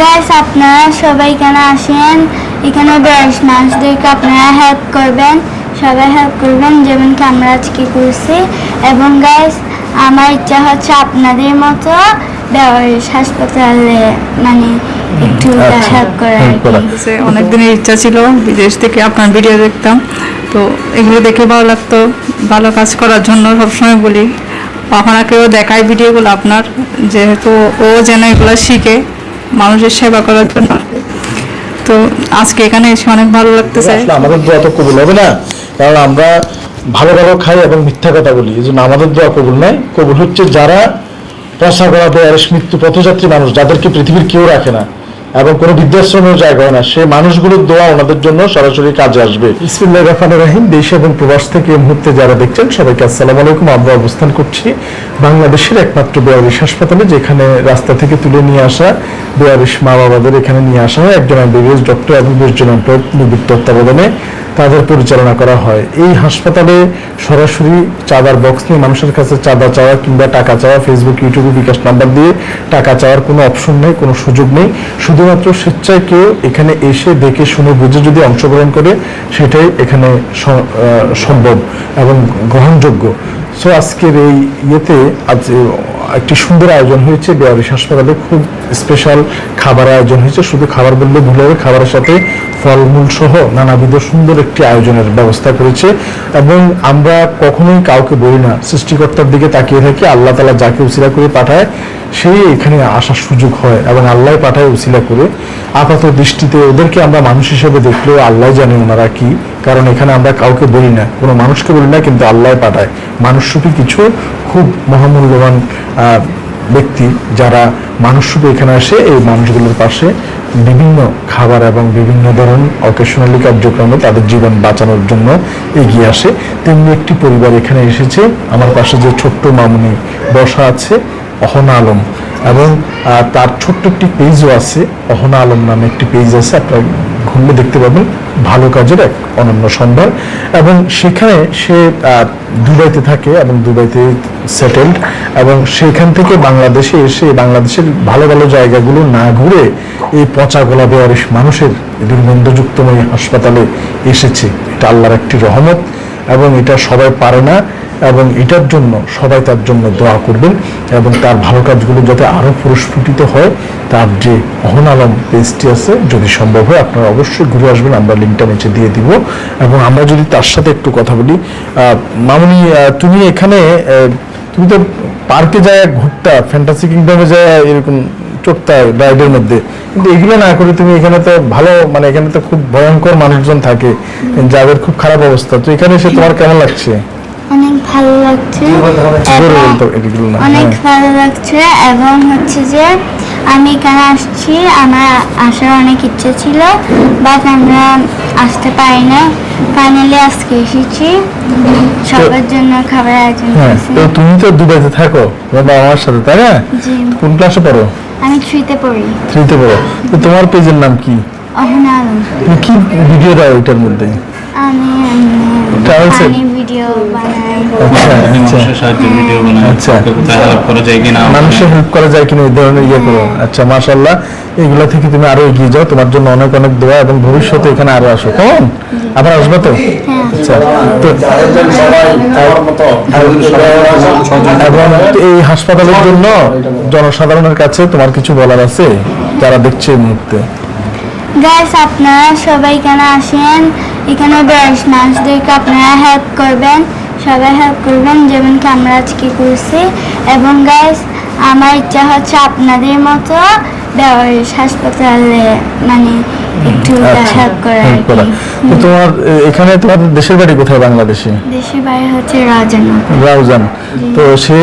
Guys আপনারা সবাই এখানে আসেন। এখানে বেশ মানুষদেরকে আপনারা হেল্প করবেন। সবাই হেল্প করবেন যেমন কি আমরা আজকে করছি। এবং গাইস আমার ইচ্ছা হচ্ছে আপনাদের মতো বেওয়ারিশ হাসপাতালে মানে একটু আচ্ছা, হেল্প করা আর help করা। কি। যে অনেক দিনের ইচ্ছা ছিল বিদেশ থেকে আপনার ভিডিও দেখতাম। তো এগুলো দেখে ভালো লাগতো। ভালো কাজ করার জন্য সবসময় বলি আপনাকেও দেখাই ভিডিওগুলো আপনার যেহেতু ও যেন এগুলো শিখে। মানুষের সেবা করার জন্য। তো আজকে এখানে এসে অনেক ভালো লাগতেছে। আমাদের দোয়া তো কবুল হবে না, কারণ আমরা ভালো ভালো খাই এবং মিথ্যা কথা বলি, এই জন্য আমাদের দোয়া কবুল নয়। কবুল হচ্ছে যারা পচা গড়া বেয়ারেস মৃত্যু পথযাত্রী মানুষ, যাদেরকে পৃথিবীর কেউ রাখে না। এবং কোনো বৃদ্ধাশ্রমেও জায়গা হয় না। সেই মানুষগুলোর দোয়া ওনাদের জন্য সরাসরি কাজে আসবে। ইসমিল্লাহ রহমান রাহিম। দেশ এবং প্রবাস থেকে এই মুহূর্তে যারা দেখছেন, সবাইকে আসসালামু আলাইকুম। আমরা অবস্থান করছি বাংলাদেশের একমাত্র বেয়ারিশ হাসপাতালে, যেখানে রাস্তা থেকে তুলে নিয়ে আসা বেয়ারিশ মা বাবাদের এখানে নিয়ে আসা হয়। একজন ডক্টর এবং বিশজন ডক্টর নিবৃত্ত তত্ত্বাবধানে তাদের পরিচালনা করা হয়। এই হাসপাতালে সরাসরি চাঁদার বক্স নিয়ে মানুষের কাছে চাঁদা চাওয়া কিংবা টাকা চাওয়া ফেসবুক ইউটিউবে বিকাশ নাম্বার দিয়ে টাকা চাওয়ার কোনো অপশন নেই, কোনো সুযোগ নেই। শুধুমাত্র স্বেচ্ছায় কেউ এখানে এসে দেখে, শুনে, বুঝে যদি অংশগ্রহণ করে, সেটাই এখানে সম্ভব এবং গ্রহণযোগ্য। সো আজকের এই ইয়েতে আজ একটি সুন্দর আয়োজন হয়েছে, বেয়ারিশ হাসপাতালে খুব স্পেশাল খাবার আয়োজন হয়েছে। শুধু খাবার বললে ভুল হবে, খাবারের সাথে ফলমূল সহ নানাবিধ সুন্দর একটি আয়োজনের ব্যবস্থা করেছে। এবং আমরা কখনোই কাউকে বলি না, সৃষ্টিকর্তার দিকে তাকিয়ে থাকি, আল্লাহ তালা যাকে উসিলা করে পাঠায়, সেই এখানে আসার সুযোগ হয় এবং আল্লাহ পাঠায় উসিলা করে। আপাত দৃষ্টিতে ওদেরকে আমরা মানুষ হিসেবে দেখলেও আল্লাহ জানে ওনারা কি। কারণ এখানে আমরা কাউকে বলি না, কোনো মানুষকে বলি না, কিন্তু আল্লাহ পাঠায়। মানুষরূপী কিছু খুব মহামূল্যবান ব্যক্তি যারা মানুষরূপে এখানে আসে, এই মানুষগুলোর পাশে বিভিন্ন খাবার এবং বিভিন্ন ধরন অকেশনালি কার্যক্রমে তাদের জীবন বাঁচানোর জন্য এগিয়ে আসে। তেমনি একটি পরিবার এখানে এসেছে, আমার পাশে যে ছোট্ট মামুনি বসা আছে, অহনা আলম। এবং তার ছোট্ট একটি পেজও আছে, অহনা আলম নামে একটি পেজ আছে, আপনারা ঘুরলে দেখতে পাবেন। ভালো কাজের এক অনন্য সম্ভার। এবং সেখানে সে দুবাইতে থাকে এবং দুবাইতে সেটেলড এবং সেখান থেকে বাংলাদেশে এসে বাংলাদেশের ভালো ভালো জায়গাগুলো না ঘুরে এই পচা গোলা বেয়ারিশ মানুষের দুর্গন্ধযুক্তময় হাসপাতালে এসেছে। এটা আল্লাহর একটি রহমত। এবং এটা সবাই পারে না, এবং এটার জন্য সবাই তার জন্য দোয়া করবেন এবং তার ভালো কাজগুলো যাতে আরও পুরস্ফুটিত হয়, তার যে অহন আলম পেজটি আছে, যদি সম্ভব হয় আপনারা অবশ্যই ঘুরে আসবেন, আমরা লিঙ্কটা নিচে দিয়ে দিব। এবং আমরা যদি তার সাথে একটু কথা বলি মামুনি তুমি এখানে তুমি তো পার্কে যায়, ঘুরতা ফ্যান্টাসি কিংডমে যায়, এরকম চড়তা রাইডের মধ্যে। কিন্তু এগুলো না করে তুমি এখানে তো ভালো মানে এখানে তো খুব ভয়ঙ্কর মানুষজন থাকে যাদের খুব খারাপ অবস্থা। তো এখানে এসে তোমার কেমন লাগছে? অনেক ভালো লাগছে। অনেক হ্যাঁ। ভালো লাগছে। এবং হচ্ছে যে আমি এখানে আসছি আমার আসার অনেক ইচ্ছে ছিল বাট আমরা আসতে পারি না ফাইনালি আজকে এসেছি সবার জন্য খাবার আয়োজন হ্যাঁ তো তুমি তো দুবাইতে থাকো বাবা মার সাথে তাই না? কোন ক্লাসে পড়ো? আমি থ্রিতে পড়ি। থ্রিতে পড়ো। তো তোমার পেজের নাম কি? অহনা আলম। কি ভিডিও দাও এটার মধ্যে? আমি Travels ভিডিও বানাই। আচ্ছা আচ্ছা। মানুষের সাহায্যে ভিডিও বানায় আচ্ছা। কোথায় হেল্প করা যায় কিনা? মানুষের হেল্প করা যায় কিনা এই ধরনের ইয়ে করো? আচ্ছা মাশাল্লাহ এগুলা থেকে তুমি আরও এগিয়ে যাও। তোমার জন্য অনেক অনেক দোয়া এবং ভবিষ্যতে এখানে আরও আসো। কেমন? আবার আসবে তো? আচ্ছা তো এবং এই হাসপাতালের জন্য জনসাধারণের কাছে তোমার কিছু বলার আছে? যারা দেখছে এই মুহূর্তে। গাইস আপনারা সবাই এখানে আসেন। এখানে বয়স মানুষদেরকে আপনারা হেল্প করবেন, সবাই হেল্প করবেন, যেমন কি আমরা আজকে করছি। এবং গাইস আমার ইচ্ছা হচ্ছে আপনাদের মতো বেওয়ারিশ হাসপাতালে মানে আচ্ছা, তো তোমার এখানে তোমার দেশের বাড়ি কোথায় বাংলাদেশে? দেশের বাইরে হচ্ছে রাউজান তো সে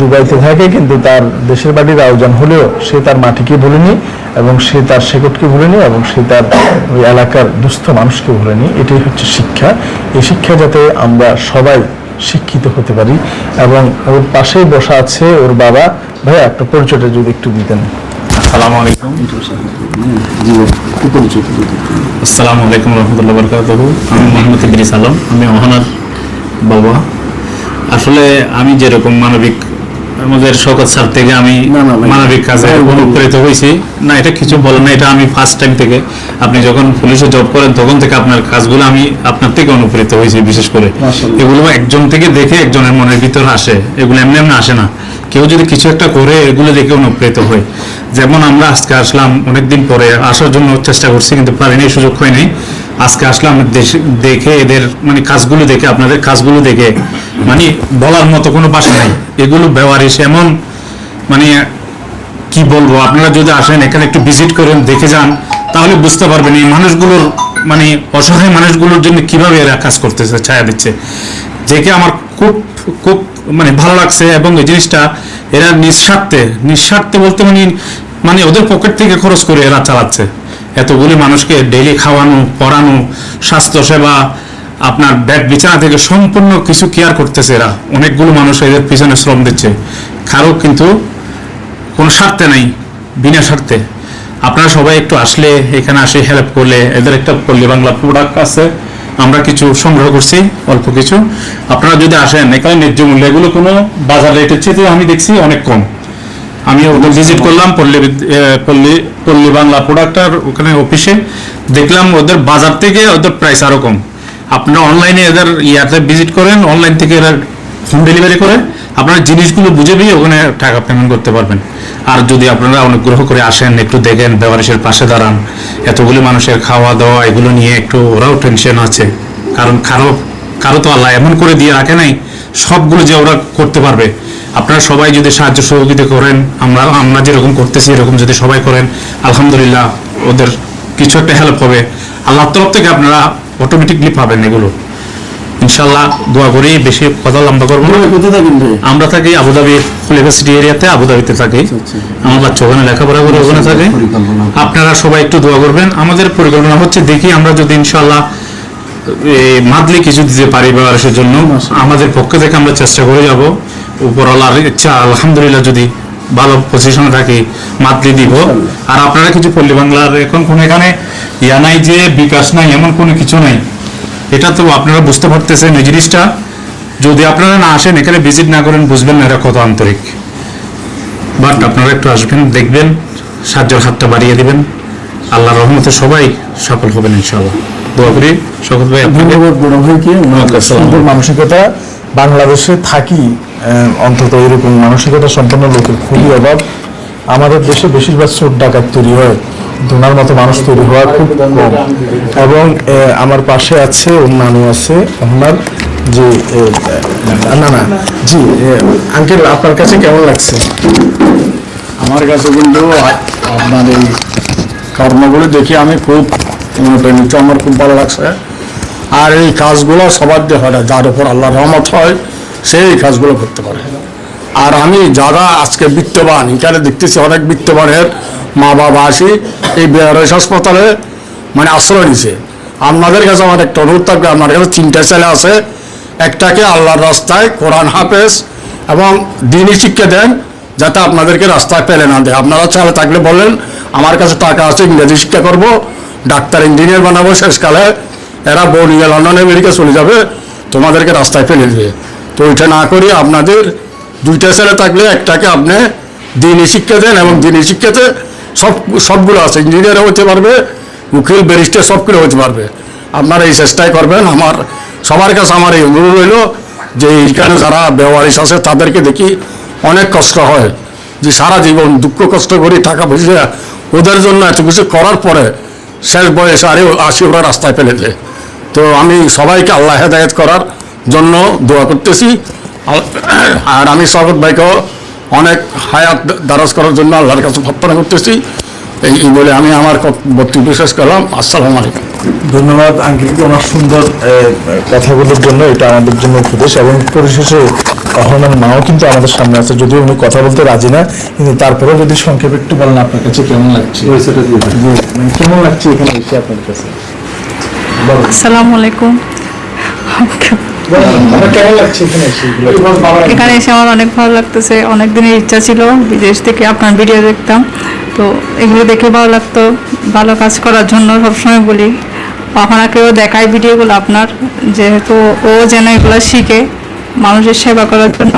দুবাইতে থাকে কিন্তু তার দেশের বাড়ি রাউজান হলেও সে তার মাটিকে ভুলেনি এবং সে তার শেকটকে ভুলেনি এবং সে তার ওই এলাকার দুস্থ মানুষকে ভুলেনি। এটাই হচ্ছে শিক্ষা। এই শিক্ষা যাতে আমরা সবাই শিক্ষিত হতে পারি এবং ওর পাশেই বসা আছে ওর বাবা। ভাইয়া একটা পরিচয়টা যদি একটু দিতেন। আসসালামু আলাইকুম। আসসালামু আলাইকুম রহমতুল্লাহ বরকাতুহু। আমি মোহাম্মদ ইদ্রিস আলম আমি অহনার বাবা। আসলে আমি যেরকম মানবিক আমাদের স্যার থেকে আমি। মানবিক কাজে ভাই। অনুপ্রেরিত হয়েছি। না এটা কিছু বলেন না এটা আমি ফার্স্ট টাইম থেকে। আপনি যখন পুলিশে জব করেন তখন থেকে আপনার কাজগুলো আমি আপনার থেকে অনুপ্রেরিত হয়েছি বিশেষ করে। এগুলো একজন থেকে দেখে একজনের মনের ভিতরে আসে। এগুলো এমনি এমনি আসে না। কেউ যদি কিছু একটা করে, এগুলো দেখে অনুপ্রেরিত হয়। যেমন আমরা আজকে আসলাম, অনেকদিন পরে আসার জন্য চেষ্টা করছি, কিন্তু পারিনি, সুযোগ হয়নি। আজকে আসলাম দেখে এদের মানে কাজগুলো দেখে, আপনাদের কাজগুলো দেখে মানে বলার মতো কোনো ভাষা নাই। এগুলো ব্যবহারিস এমন মানে কি বলব? আপনারা যদি আসেন, এখানে একটু ভিজিট করেন, দেখে যান, তাহলে বুঝতে পারবেন এই মানুষগুলোর মানে অসহায় মানুষগুলোর জন্য কীভাবে এরা কাজ করতেছে, ছায়া দিচ্ছে। দেখে আমার খুব খুব মানে ভালো লাগছে এবং এই জিনিসটা এরা নিঃস্বার্থে নিঃস্বার্থে বলতে মানে মানে ওদের পকেট থেকে খরচ করে এরা চালাচ্ছে। এতগুলি মানুষকে ডেইলি খাওয়ানো, পড়ানো স্বাস্থ্য সেবা আপনার ব্যাগ বিছানা থেকে সম্পূর্ণ কিছু কেয়ার করতেছে এরা। অনেকগুলো মানুষ এদের পিছনে শ্রম দিচ্ছে। কারও কিন্তু কোনো স্বার্থে নাই বিনা স্বার্থে। আপনারা সবাই একটু আসলে এখানে আসে হেল্প করলে এদের একটা পল্লী বাংলা প্রোডাক্ট আছে আমরা কিছু সংগ্রহ করছি অল্প কিছু। আপনারা যদি আসেন এখানে ন্যায্য মূল্য এগুলো কোনো বাজার রেটের চেয়ে আমি দেখছি অনেক কম। আমি ওদের ভিজিট করলাম পল্লী পল্লী পল্লী বাংলা প্রোডাক্টার ওখানে অফিসে দেখলাম ওদের বাজার থেকে ওদের প্রাইস আরও কম। আপনারা অনলাইনে এদের ইয়াতে ভিজিট করেন অনলাইন থেকে এরা হোম ডেলিভারি করে। আপনারা জিনিসগুলো বুঝে দিয়ে ওখানে টাকা পেমেন্ট করতে পারবেন। আর যদি আপনারা অনুগ্রহ করে আসেন, একটু দেখেন বেওয়ারিশের পাশে দাঁড়ান, এতগুলি মানুষের খাওয়া দাওয়া এগুলো নিয়ে একটু ওরাও টেনশন আছে। কারণ কারও কারও তো আল্লাহ এমন করে দিয়ে রাখে নাই, সবগুলো যে ওরা করতে পারবে। আপনারা সবাই যদি সাহায্য সহযোগিতা করেন আমরা আমরা যেরকম করতেছি এরকম যদি সবাই করেন, আলহামদুলিল্লাহ ওদের কিছু একটা হেল্প হবে। আল্লাহর তরফ থেকে আপনারা অটোমেটিকলি পাবেন এগুলো। ইনশাল্লাহ দোয়া করি বেশি কথা লম্বা করব আমরা থাকি আবুধাবি ইউনিভার্সিটি এরিয়াতে আবুধাবিতে থাকি। আমার বাচ্চা ওখানে লেখাপড়া করে ওখানে থাকে। আপনারা সবাই একটু দোয়া করবেন। আমাদের পরিকল্পনা হচ্ছে দেখি আমরা যদি ইনশাল্লাহ মাদলি কিছু দিতে পারি ব্যবহারের জন্য আমাদের পক্ষ থেকে আমরা চেষ্টা করে যাব। উপরওয়ালার ইচ্ছা আলহামদুলিল্লাহ যদি ভালো পজিশনে থাকি মাদলি দিব। আর আপনারা কিছু পল্লী বাংলার এখন কোনো এখানে ইয়া নাই যে বিকাশ নাই এমন কোনো কিছু নাই। এটা তো আপনারা বুঝতে পারতেছেন এই জিনিসটা। যদি আপনারা না আসেন এখানে ভিজিট না করেন বুঝবেন না এরা কত আন্তরিক। বাট আপনারা একটু আসবেন দেখবেন সাহায্যের হাতটা বাড়িয়ে দিবেন। আল্লাহর রহমতে সবাই সফল হবেন ইনশাআল্লাহ। দোয়া করি শকত ভাই ধন্যবাদ বড় ভাইকে সুন্দর মানসিকতা। বাংলাদেশে থাকি অন্তত এরকম মানসিকতা সম্পন্ন লোকের খুবই অভাব। আমাদের দেশে বেশিরভাগ চোর ডাকাত তৈরি হয়। ওনার মতো মানুষ তৈরি হওয়া খুব কম। এবং আমার পাশে আছে, ওর নানু আছে, ওনার যে না না, জি আঙ্কেল আপনার কাছে কেমন লাগছে? আমার কাছে কিন্তু আপনার এই কর্মগুলো দেখে আমি খুব অনুপ্রাণিত আমার খুব ভালো লাগছে। আর এই কাজগুলো সবার দিয়ে হয় না, যার উপর আল্লাহ রহমত হয় সেই কাজগুলো করতে পারে। আর আমি যারা আজকে বিত্তবান, এখানে দেখতেছি অনেক বিত্তবানের মা বাবা আসি এই বেয়ারস হাসপাতালে মানে আশ্রয় নিছে। আপনাদের কাছে আমার একটা অনুরোধ থাকবে আপনার কাছে তিনটা ছেলে আছে, একটাকে আল্লাহর রাস্তায় কোরআন হাফেজ এবং দিনই শিক্ষা দেন, যাতে আপনাদেরকে রাস্তায় ফেলে না দেয়। আপনারা ছেলে থাকলে বলেন, আমার কাছে টাকা আছে, ইংরেজি শিক্ষা করব, ডাক্তার, ইঞ্জিনিয়ার বানাবো, শেষকালে এরা বউ নিয়ে লন্ডন আমেরিকা চলে যাবে, তোমাদেরকে রাস্তায় ফেলে দেবে। তো ওইটা না করি আপনাদের দুইটা ছেলে থাকলে একটাকে আপনি দিনই শিক্ষা দেন এবং দিনই শিক্ষাতে সব, সবগুলো আছে। ইঞ্জিনিয়ারও হতে পারবে, উকিল, ব্যারিস্টার সবগুলো হতে পারবে। আপনারা এই চেষ্টাই করবেন। আমার, সবার কাছে আমার এই অনুরোধ রইল যে এইখানে যারা ব্যবহারিস আছে, তাদেরকে দেখি অনেক কষ্ট হয়। যে সারা জীবন দুঃখ কষ্ট করে টাকা পয়সা ওদের জন্য এত কিছু করার পরে শেষ বয়সে আরে আসি, ওরা রাস্তায় ফেলে দেয়। তো আমি সবাইকে আল্লাহ হেদায়ত করার জন্য দোয়া করতেছি। আর আমি স্বাগত ভাইকেও অনেক হায়াত দারাজ করার জন্য আল্লাহর কাছে প্রার্থনা করতেছি। এই বলে আমি আমার বক্তব্য শেষ করলাম। আসসালামু আলাইকুম। ধন্যবাদ আঙ্কেলকে ওনার সুন্দর কথাগুলোর জন্য এটা আমাদের জন্য উপদেশ এবং পরিশেষে অহনার মাও কিন্তু আমাদের সামনে আছে। যদিও উনি কথা বলতে রাজি না কিন্তু তারপরেও যদি সংক্ষেপে একটু বলেন আপনার কাছে কেমন লাগছে? মানে কেমন লাগছে এখানে এসে আপনার কাছে? আসসালামু আলাইকুম। এখানে এসে আমার অনেক ভালো লাগতেছে। অনেক দিনের ইচ্ছা ছিল বিদেশ থেকে আপনার ভিডিও দেখতাম। তো এগুলো দেখে ভালো লাগতো। ভালো কাজ করার জন্য সবসময় বলি আপনাকেও দেখাই ভিডিওগুলো আপনার যেহেতু ও যেন এগুলো শিখে মানুষের সেবা করার জন্য।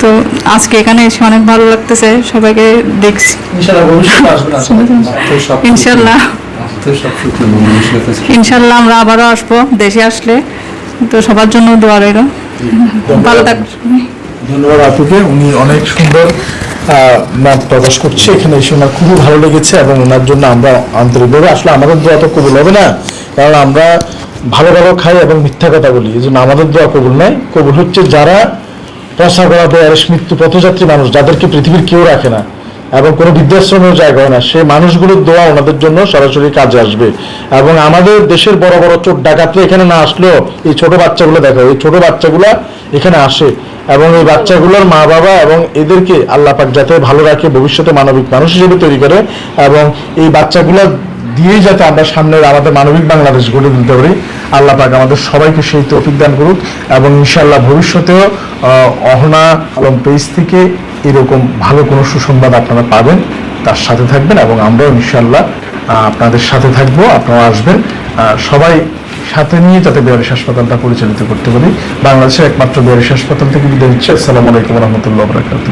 তো আজকে এখানে এসে অনেক ভালো লাগতেছে। সবাইকে দেখছি। ইনশাল্লাহ ইনশাল্লাহ আমরা আবারও আসব। দেশে আসলে তো সবার জন্য দোয়া রইল। ভালো থাকবেন। ধন্যবাদ আপুকে উনি অনেক সুন্দর মত প্রকাশ করছে। এখানে এসে ওনার খুবই ভালো লেগেছে এবং ওনার জন্য আমরা আন্তরিকভাবে আসলে আমাদের দোয়া তো কবুল হবে না কারণ আমরা ভালো ভালো খাই এবং মিথ্যা কথা বলি। এই জন্য আমাদের দোয়া কবুল নয়। কবুল হচ্ছে যারা পচা গলা বেয়ারেস মৃত্যু পথযাত্রী মানুষ যাদেরকে পৃথিবীর কেউ রাখে না। এবং কোনো বৃদ্ধাশ্রমেও জায়গা হয় না। সে মানুষগুলোর দোয়া ওনাদের জন্য সরাসরি কাজে আসবে। এবং আমাদের দেশের বড় বড় চোর ডাকাতরা এখানে না আসলেও এই ছোট বাচ্চাগুলো দেখো, এই ছোট বাচ্চাগুলো এখানে আসে। এবং এই বাচ্চাগুলোর মা বাবা এবং এদেরকে আল্লাহ পাক যাতে ভালো রাখে, ভবিষ্যতে মানবিক মানুষ হিসেবে তৈরি করে এবং এই বাচ্চাগুলো দিয়েই যাতে আমরা সামনের আমাদের মানবিক বাংলাদেশ গড়ে তুলতে পারি। আল্লাহ পাক আমাদের সবাইকে সেই তৌফিক দান করুক এবং ইনশাআল্লাহ ভবিষ্যতেও অহনা আলম পেজ থেকে এরকম ভালো কোনো সুসংবাদ আপনারা পাবেন। তার সাথে থাকবেন এবং আমরাও ইনশাআল্লাহ আপনাদের সাথে থাকব আপনারা আসবেন। সবাই সাথে নিয়ে যাতে বিহারিস হাসপাতালটা পরিচালিত করতে পারি। বাংলাদেশের একমাত্র বিহারিস হাসপাতাল থেকে বিদায় নিচ্ছে। আসসালামু আলাইকুম রহমতুল্লাহ বরাকাতুহ।